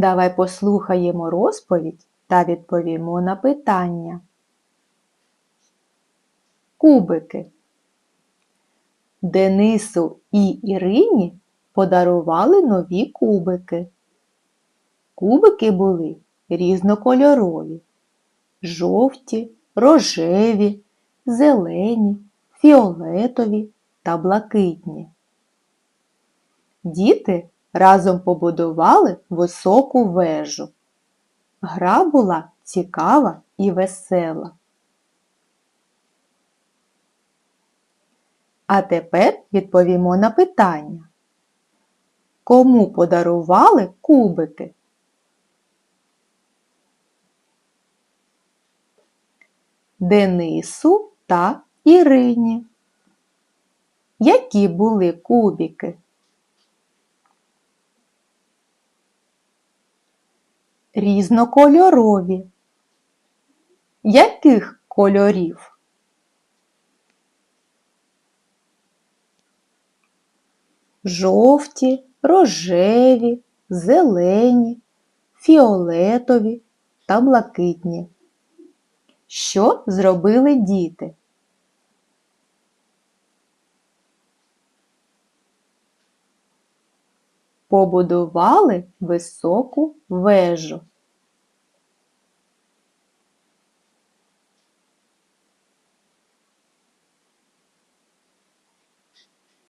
Давай послухаємо розповідь та відповімо на питання. Кубики. Денису і Ірині подарували нові кубики. Кубики були різнокольорові, жовті, рожеві, зелені, фіолетові та блакитні. Діти разом побудували високу вежу. Гра була цікава і весела. А тепер відповімо на питання. Кому подарували кубики? Денису та Ірині. Які були кубики? Різнокольорові. Яких кольорів? Жовті, рожеві, зелені, фіолетові та блакитні. Що зробили діти? Побудували високу вежу.